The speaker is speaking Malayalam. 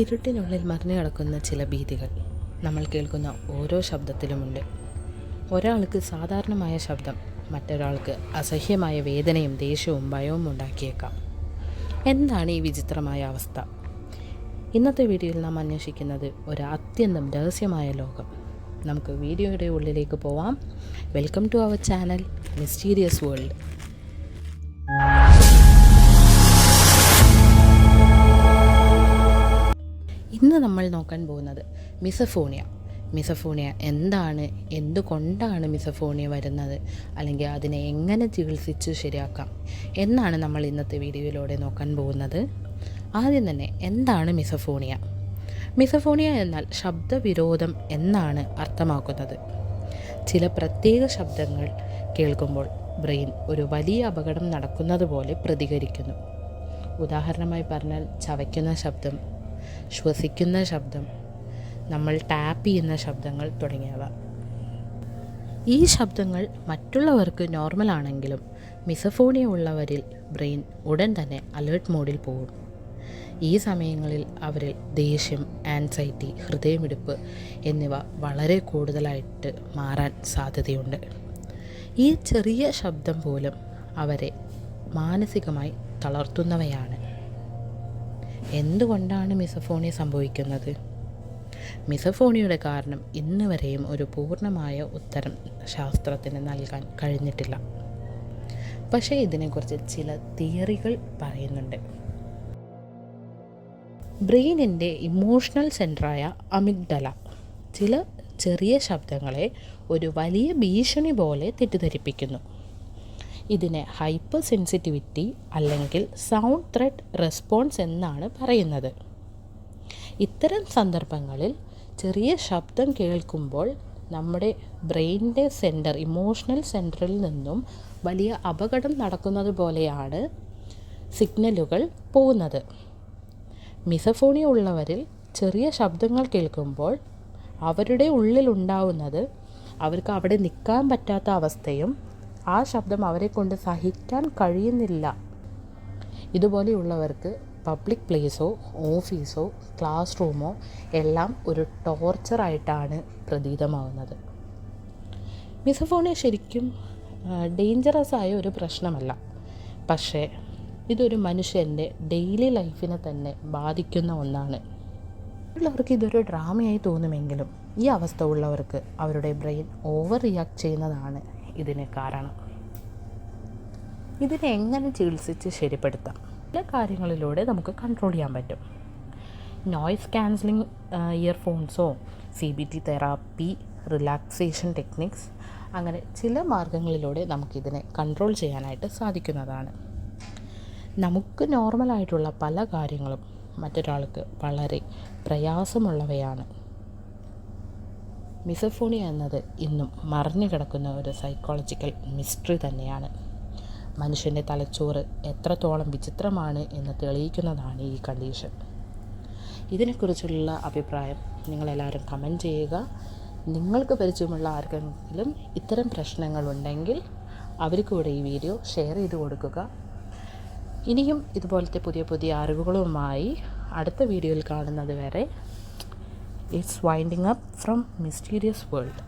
ഇരുട്ടിനുള്ളിൽ മറിഞ്ഞു കിടക്കുന്ന ചില ഭീതികൾ നമ്മൾ കേൾക്കുന്ന ഓരോ ശബ്ദത്തിലുമുണ്ട്. ഒരാൾക്ക് സാധാരണമായ ശബ്ദം മറ്റൊരാൾക്ക് അസഹ്യമായ വേദനയും ദേഷ്യവും ഭയവും ഉണ്ടാക്കിയേക്കാം. എന്താണ് ഈ വിചിത്രമായ അവസ്ഥ? ഇന്നത്തെ വീഡിയോയിൽ നാം അന്വേഷിക്കുന്നത് ഒരു അത്യന്തം രഹസ്യമായ ലോകം. നമുക്ക് വീഡിയോയുടെ ഉള്ളിലേക്ക് പോവാം. Welcome to our channel mysterious world ഇന്ന് നമ്മൾ നോക്കാൻ പോകുന്നത് മിസഫോണിയ. മിസഫോണിയ എന്താണ്? എന്തുകൊണ്ടാണ് മിസഫോണിയ വരുന്നത്? അല്ലെങ്കിൽ അതിനെ എങ്ങനെ ചികിത്സിച്ച് ശരിയാക്കാം? എന്നാണ് നമ്മൾ ഇന്നത്തെ വീഡിയോയിലൂടെ നോക്കാൻ പോകുന്നത്. ആദ്യം തന്നെ എന്താണ് മിസഫോണിയ? മിസഫോണിയ എന്നാൽ ശബ്ദവിരോധം എന്നാണ് അർത്ഥമാക്കുന്നത്. ചില പ്രത്യേക ശബ്ദങ്ങൾ കേൾക്കുമ്പോൾ ബ്രെയിൻ ഒരു വലിയ അപകടം നടക്കുന്നത് പോലെ പ്രതികരിക്കുന്നു. ഉദാഹരണമായി പറഞ്ഞാൽ ചവയ്ക്കുന്ന ശബ്ദം ശ്വസിക്കുന്ന ശബ്ദം നമ്മൾ ടാപ്പ് ചെയ്യുന്ന ശബ്ദങ്ങൾ തുടങ്ങിയവ. ഈ ശബ്ദങ്ങൾ മറ്റുള്ളവർക്ക് നോർമൽ ആണെങ്കിലും മിസഫോണിയ ഉള്ളവരിൽ ബ്രെയിൻ ഉടൻ തന്നെ അലേർട്ട് മോഡിൽ പോകും. ഈ സമയങ്ങളിൽ അവരിൽ ദേഷ്യം ആൻസൈറ്റി ഹൃദയമിടിപ്പ് എന്നിവ വളരെ കൂടുതലായിട്ട് മാറാൻ സാധ്യതയുണ്ട്. ഈ ചെറിയ ശബ്ദം പോലും അവരെ മാനസികമായി തളർത്തുന്നവയാണ് എന്തുകൊണ്ടാണ് മിസഫോണിയ സംഭവിക്കുന്നത്? മിസഫോണിയുടെ കാരണം ഇന്ന് വരെയും ഒരു പൂർണമായ ഉത്തരം ശാസ്ത്രത്തിന് നൽകാൻ കഴിഞ്ഞിട്ടില്ല. പക്ഷേ ഇതിനെക്കുറിച്ച് ചില തിയറികൾ പറയുന്നുണ്ട്. ബ്രെയിനിന്റെ ഇമോഷണൽ സെന്ററായ അമിഗ്ഡല ചില ചെറിയ ശബ്ദങ്ങളെ ഒരു വലിയ ഭീഷണി പോലെ തെറ്റിദ്ധരിപ്പിക്കുന്നു. ഇതിനെ ഹൈപ്പർ സെൻസിറ്റിവിറ്റി അല്ലെങ്കിൽ സൗണ്ട് ത്രെഡ് റെസ്പോൺസ് എന്നാണ് പറയുന്നത്. ഇത്തരം സന്ദർഭങ്ങളിൽ ചെറിയ ശബ്ദം കേൾക്കുമ്പോൾ നമ്മുടെ ബ്രെയിനിന്റെ സെന്റർ ഇമോഷണൽ സെന്ററിൽ നിന്നും വലിയ അപകടം നടക്കുന്നത് പോലെയാണ് സിഗ്നലുകൾ പോകുന്നത്. മിസഫോണി ഉള്ളവരിൽ ചെറിയ ശബ്ദങ്ങൾ കേൾക്കുമ്പോൾ അവരുടെ ഉള്ളിലുണ്ടാവുന്നത് അവർക്ക് അവിടെ നിൽക്കാൻ പറ്റാത്ത അവസ്ഥയും ആ ശബ്ദം അവരെ കൊണ്ട് സഹിക്കാൻ കഴിയുന്നില്ല. ഇതുപോലെയുള്ളവർക്ക് പബ്ലിക് പ്ലേസോ ഓഫീസോ ക്ലാസ് റൂമോ എല്ലാം ഒരു ടോർച്ചറായിട്ടാണ് പ്രതീതമാവുന്നത്. മിസഫോണിയ ശരിക്കും ഡേഞ്ചറസ് ആയ ഒരു പ്രശ്നമല്ല. പക്ഷേ ഇതൊരു മനുഷ്യന്റെ ഡെയിലി ലൈഫിനെ തന്നെ ബാധിക്കുന്ന ഒന്നാണ്. ഉള്ളവർക്ക് ഇതൊരു ഡ്രാമയായി തോന്നുമെങ്കിലും ഈ അവസ്ഥ ഉള്ളവർക്ക് അവരുടെ ബ്രെയിൻ ഓവർ റിയാക്ട് ചെയ്യുന്നതാണ് ഇതിന് കാരണം. ഇതിനെ എങ്ങനെ ചികിത്സിച്ച് ശരിപ്പെടുത്താം? ചില കാര്യങ്ങളിലൂടെ നമുക്ക് കൺട്രോൾ ചെയ്യാൻ പറ്റും. Noise cancelling ഇയർഫോൺസോ C B T therapy relaxation techniques അങ്ങനെ ചില മാർഗങ്ങളിലൂടെ നമുക്കിതിനെ കൺട്രോൾ ചെയ്യാനായിട്ട് സാധിക്കുന്നതാണ്. നമുക്ക് നോർമലായിട്ടുള്ള പല കാര്യങ്ങളും മറ്റൊരാൾക്ക് വളരെ പ്രയാസമുള്ളവയാണ്. മിസഫോണിയ എന്നത് ഇന്നും മറിഞ്ഞു കിടക്കുന്ന ഒരു സൈക്കോളജിക്കൽ മിസ്റ്ററി തന്നെയാണ്. മനുഷ്യന്റെ തലച്ചോറ് എത്രത്തോളം വിചിത്രമാണ് എന്ന് തെളിയിക്കുന്നതാണ് ഈ കണ്ടീഷൻ ഇതിനെക്കുറിച്ചുള്ള അഭിപ്രായം നിങ്ങളെല്ലാവരും കമന്റ് ചെയ്യുക. നിങ്ങൾക്ക് പരിചയമുള്ള ആർക്കെങ്കിലും ഇത്തരം പ്രശ്നങ്ങളുണ്ടെങ്കിൽ അവർക്ക് കൂടെ ഈ വീഡിയോ ഷെയർ ചെയ്ത് കൊടുക്കുക. ഇനിയും ഇതുപോലത്തെ പുതിയ പുതിയ അറിവുകളുമായി അടുത്ത വീഡിയോയിൽ കാണുന്നത് വരെ it's winding up from mysterious world.